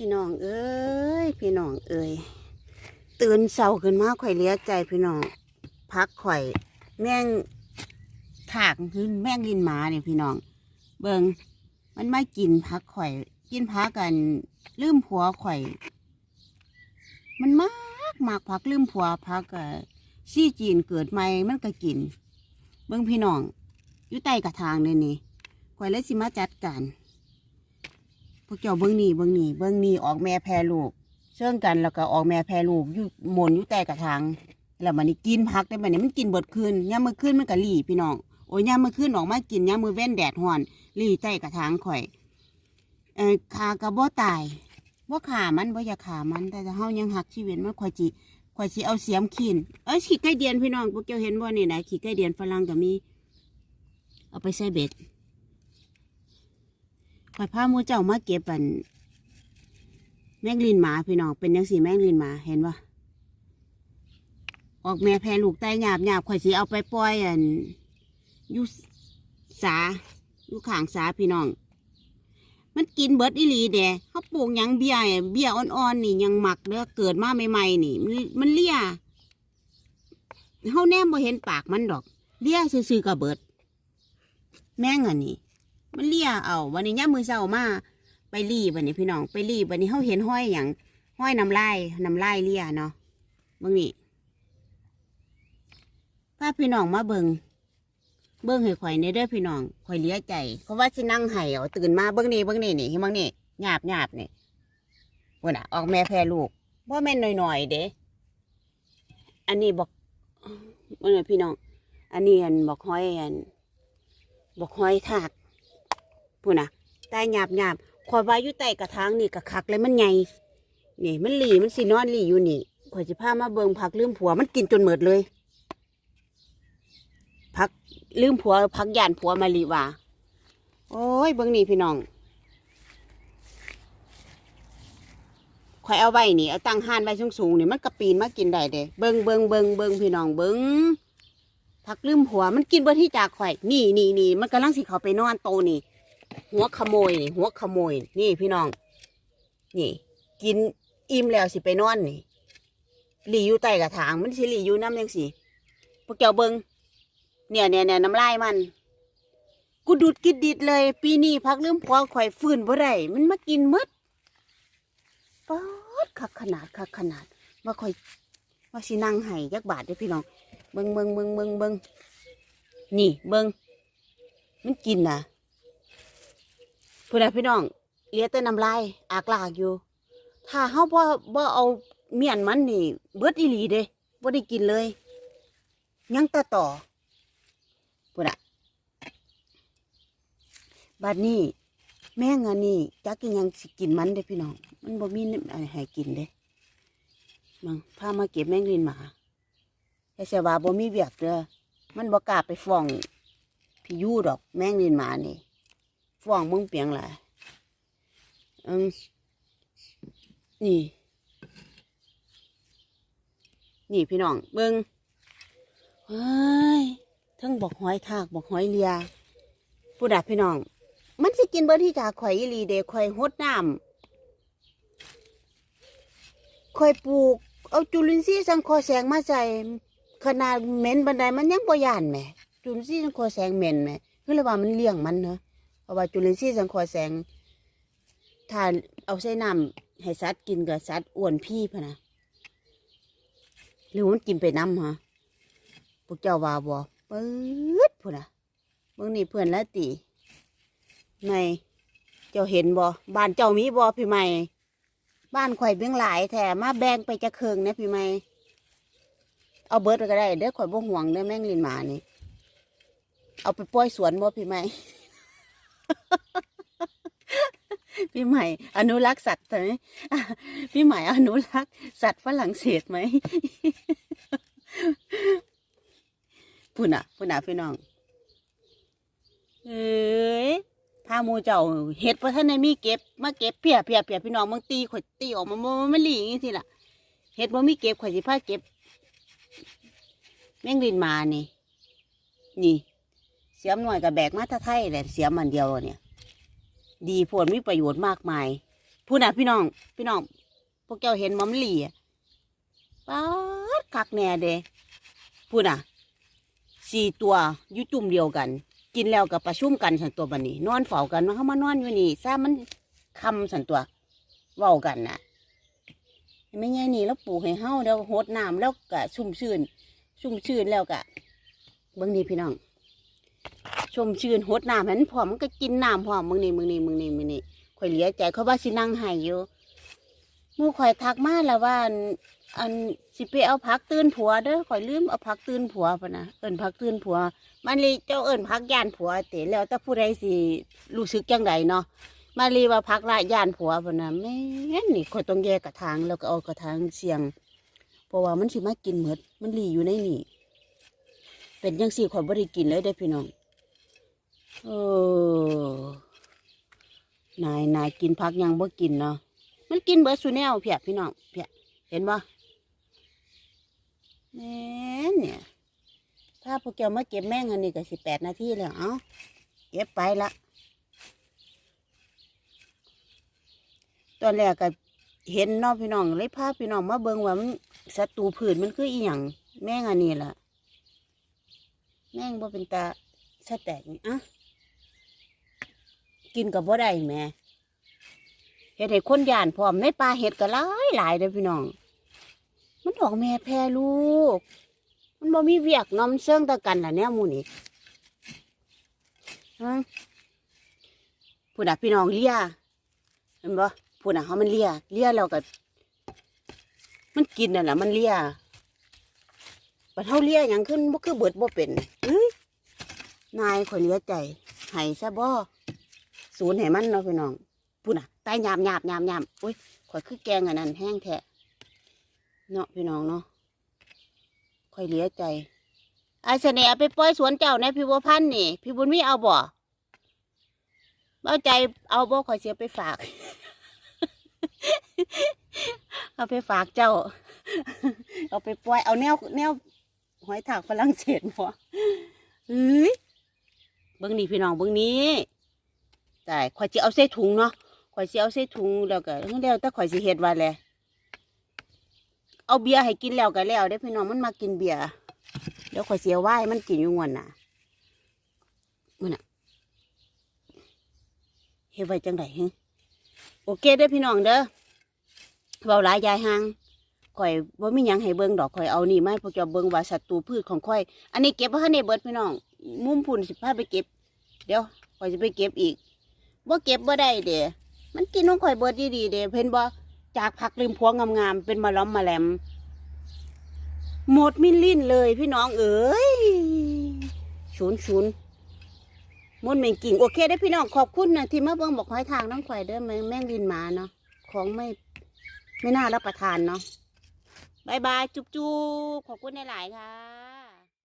พี่น้องเอ้ย พี่น้องเอ้ยตื่นเศร้าขึ้นมาข่อยเลี้ยใจพี่น้องพักข่อย แม่งถากคือแม่งลินหมาเนี่ยพี่น้อง เบิงมันมากินพักข่อย กินพักกันลืมผัวข่อย มันมากมากพักลืมผัวพักกับซี่จีนเกิดใหม่มันก็กิน เบิงพี่น้องอยู่ใต้กระทางเลยนี่ข่อยเลยสิมาจัดการ พวกเจ้าเบิ้งนี่เบิ้งนี่เบิ้งนี่ออกแม่แพรลูกเชื่องกันแล้วก็ออกแม่แพรลูกอยู่หมนอยู่แต่กระถางแล้วมันนี่กินพักได้บัดนี้มันกินเบิดคืนย่ามือคืนมันก็หลี่พี่น้องโอ้ยย่ามือคืนออกมากินย่ามือเว้นแดดห่อนหลี่ใต้กระถางข่อยเออขากระบ่ตายบ่าขามันบ่าอย่าขามัน แต่เฮายังหักชีวิตมันข่อยจิข่อยสิเอาเสียมขีนเอ้ยขี้ไก่เดียนพี่น้องพวกเจ้าเห็นบ่นี่นะขี้ไก่เดียนฝรั่งก็มี เอาไปใส่เบ็ด ข่อยพามูเจ้ามาเก็บอันแมงลินหมาพี่น้องเป็นยังสีแมงลินหมาเห็นปะออกแม่แพรลูกไตหยาบหยาบข่อยสีเอาไปปล่อยอันอยุสาอยู่ข้างสาพี่น้อง มันกินเบิร์ดอีหลีเดะเขาปลูกยังเบี้ยเบี้ยอ่อนๆนี่ยังหมักเด้อเกิดมาใหม่ๆนี่ มันเลี่ยเฮาแนมบ่เห็นปากมันดอก เลี่ยซื่อๆกับเบิร์ดแม่งอันนี้ มันเลี่ยเอาวันนี้ย่ามือเช้ามาไปรีบวันนี้พี่น้องไปรีบวันนี้เขาเห็นห้อยอย่างห้อยน้ำลายน้ำลายเลี่ยเนาะเบิ่งนี่พาพี่น้องมาเบิงเบิ่งให้ข่อยในเด้อพี่น้องข่อยเลี้ยใจเพราะว่าสินั่งไห้เอาตื่นมาเบิ่งนี่เบิ่งนี่นี่เห็นบ้งนี่หยาบหยาบนี่พุ่นอะ ออกแม่แพรลูกว่าแม่นหน่อยๆเด้อันนี้บอกเมื่อพี่น้อง อันนี้อันบอกห้อยอันบอกห้อยถาก พูดนะใต้หยาบหยาบคอยไว้อยู่ใต้กระถางนี่กระคักเลยมันใหญ่นี่มันหลีมันสีนอนหลีอยู่นี่ข่อยจะพามาเบิงผักลืมผัวมันกินจนหมดเลยผักลืมผัวผักหยานผัวมาลีว่าโอ้ยเบิงนี่พี่น้องข่อยเอาไว้นี่เอาตั้งห้านไว้สูงๆนี่มันกระปีนมากินได้เด้เบิงเบิงเบิงเบิงพี่น้องเบิงผักลืมหัวมันกินเบอร์ที่จากข่อย นี่นี่นี่มันกำลังสิเขาไปนอนโตนี่ หัวขโมยนี่หัวขโมย นี่พี่น้อง นี่ กินอิ่มแล้วสิไปนอนนี่หลีอยู่ใต้กระถางมันสิหลีอยู่น้ำยังสิพวกเจ้าเบิงเนี่ยเนี่ยเนี่ยน้ำลายมัน กูดูดกิดดิดเลย ปีนี้พักลืมผัวข่อยฟื้นบ่ได้มันมากินหมดป๊อดคักขนาดคักขนาดว่าข่อยว่าสินั่งไห้จักบาทเด้อพี่น้องเบิงเบิงเบิงเบิงเบิงนี่เบิงมันกินนะ พูดนะพี่น้องเลี้ยแต่น้ำลายอากลากอยู่ ถ้าเฮาบ่บ่เอาเมียนมันนี่ เบิดอีหลีเด้บ่ได้กินเลย ยังต่อต่อพูดอะบัดนี้ แม่งอันนี้จักกินยังสิกินมันเด้พี่น้อง มันบ่มีอะไรให้กินเด้มังพามาเก็บแมงลินหมาแต่เสียว่าบ่มีเวียกเด้อมันบ่กล้าไปฟ้องพี่ยูดอกแมงนินหมานี่ ฟ้องมึงเปียงหลายอืมนี่ นี่พี่น้องเบิ่งเฮ้ยทั้งบอกหอยทากบอกหอยเลียผู้ดับพี่น้อง มันสิกินเบอร์ที่จากข่อยอีลีเดข่อยหดน้ำข่อยปลูก เอาจุลินทรีย์สังคราะห์แสงมาใส่ขนาดเหม็นบันไดมันยังบ่ยานแหมจุลินทรีย์สังคราะห์แสงเหม็นแหมคือเลยว่ามันเลี้ยงมันเนอะ เพราะว่าจุลินทรีย์สังเคราะห์แสงถ้าเอาใส่น้ำให้สัตว์กินกับสัตว์อ้วนพี่พะนะหรือมันกินไปน้ำฮะพวกเจ้าว่าบ่ปื๊ดพุ่นนะเบิ่งนี่เพื่อนละติไม่เจ้าเห็นบ่บ้านเจ้ามีบ่พี่ใหม่ บ้านข่อยเบี้ยงหลายแถมมาแบ่งไปจะเคืองนะพี่ใหม่ เอาเบิร์ดไปก็ได้เด้อข่อยบ่ห่วงเด้อแม่งลินหมานี่ เอาไปปล่อยสวนบ่พี่ใหม่ พี่ใหม่ อนุรักษ์สัตว์ไหมพี่ใหม่อนุรักษ์สัตว์ฝรั่งเศสไหมพูน่ะพูน่ะพี่น้องเอ้ยพามูเจ้าเห็ดพระท่านในมีเก็บมาเก็บเพียเพียเพียพี่น้องมึงตีข่อยตีออกมามันไม่หลีอย่างนี้สิล่ะเห็ดบ่มีเก็บข่อยสิพาเก็บ แม่งลินมานี่ นี่ เสียมหน่อยกับแบกมาแตะไทยแหละเสียมมันเดียวเนี่ย ดีผลมีประโยชน์มากมายพูดน่ะพี่น้อง พี่น้อง พวกเจ้าเห็นมอมหลีอะป๊าดคักแน่เด้พูดน่ะสี่ตัวอยู่จุ่มเดียวกัน กินแล้วก็ประชุมกันสันตัวบันนี้ นอนเฝ้ากันว่าเขามานอนอยู่นี่ซามันคำสันตัวเว้ากันน่ะไม่ไงนี่แล้วปลูกให้เฮาแล้วโหดน้ำแล้วก็ชุ่มชื่นชุ่มชื่นแล้วก็เบิ่งนี่พี่น้อง ชมชื่นโหดน้ำให้มันพร้อมมันก็กินน้ำพร้อมมึงนี่มึงนี่มึงนี่มึงนี่ข่อยเหลียใจเขาว่าสินั่งให้อยู่มู่ข่อยทักมาแล้วว่าอันสิไปเอาผักตื่นผัวเด้อข่อยลืมเอาผักตื่นผัวปะนะเอิ้นผักตื่นผัว มันเลยเจ้าเอิ้นผักย่านผัวเตะแล้วแต่ผู้ใดสิรู้สึกจังใดเนาะมาลีว่าผักละย่านผัวปะนะแม่นนี่ข่อยต้องแยกกระถางแล้วก็เอากระถางเสียงเพราะว่ามันสิมากินเหมือดมันลีอยู่ในนี่เป็นจังสี่ข่อยบ่ได้กินเลยเด้พี่น้อง เออนายนายกินพักยังบ่กินเนาะมันกินเบิร์สูแนวเพียพี่น้องเพียเห็นบ่แม่เนี่ยถ้าพวกเจ้ามาเก็บแม่งอันนี้ก็สิบแปดนาทีแล้วเอ้าเก็บไปละตอนแรกก็เห็นน้องพี่น้องเลยพาพี่น้องมาเบิ่งว่ามันศัตรูพืชมันคืออีหยังแม่งอันนี้ล่ะ แม่งบ่เป็นตาสะแตกนี่อะ กินกับบ่ได้แม่เฮ็ดให้คนย่านพร้อมในป่าเห็ดก็หลายหลายเด้อพี่น้อง มันออกแม่แพรลูก มันบ่มีเวียกน้อมเสื่องตะกันล่ะแนวหมู่นี่ฮะพูดน่ะพี่น้องเลียเห็นบ่พูดน่ะเฮามันเลียเลียแล้วก็ มันกินน่ะล่ะมันเลียบัดเฮาเลียหยังขึ้นบ่คือเบิดบ่เป็นเอ้ยนายข่อยเลียใจให้ซะบ่ ศูนย์ให้มันเนาะพี่น้องพูดน่ะตายหยาบหยาบหยาบหยาบอุ้ยข่อยคือแกงอันนั้นแห้งแท้เนาะพี่น้องเนาะข่อยเหลียใจไอ้เสน่ห์เอาไปปล่อยสวนเจ้าในพี่บัวพันธ์นี่ พี่บุญมีเอาบ่เอาใจเอาบ่ข่อยเสียไปฝาก เอาไปฝากเจ้า เอาไปปล่อยเอาแนวแนวหอยถากฝรั่งเศสหัวเฮ้ยเบิ้งนี่พี่น้องเบิ้งนี้ แต่ข่อยจะเอาใส่ถุงเนาะข่อยจะเอาใส่ถุงแล้วก็เดี๋ยวแต่ข่อยสิเฮ็ดว่าแหละเอาเบียร์ให้กินแล้วก็แล้วเด้พี่น้องมันมากินเบียร์เดี๋ยวข่อยเสียไหว้มันกินอยู่งวนน่ะมันน่ะเฮ็ดไว้จังไดฮะโอเคเด้อพี่น้องเด้อเบาหลายยายหางข่อยบ่มีหยังให้เบิ่งดอกข่อยเอานี่มาให้พวกเจ้าเบิ่งว่าศัตรูพืชของข่อย อันนี้เก็บบ่ทันได้เบิดพี่น้อง มุมพุ่นสิพาไปเก็บ เดี๋ยวข่อยจะไปเก็บอีก บ่เก็บบ่ได้เด้มันกินของข่อยเบิดดีๆเด้เพิ่นบ่จากผักริมพวงงามๆเป็นมะล้อมมะแหลม หมดมิลลินเลยพี่น้องเอ๋ยศูนย์ศูนย์มดแมงกิ่งโอเคได้พี่น้องขอบคุณนะที่มาเบิ่งบอกหอยทางน้องข่อยเด้อแมงแมงลินหมาเนาะของไม่ไม่น่ารับประทานเนาะบายบายจุ๊บจุ๊ขอบคุณหลายๆค่ะ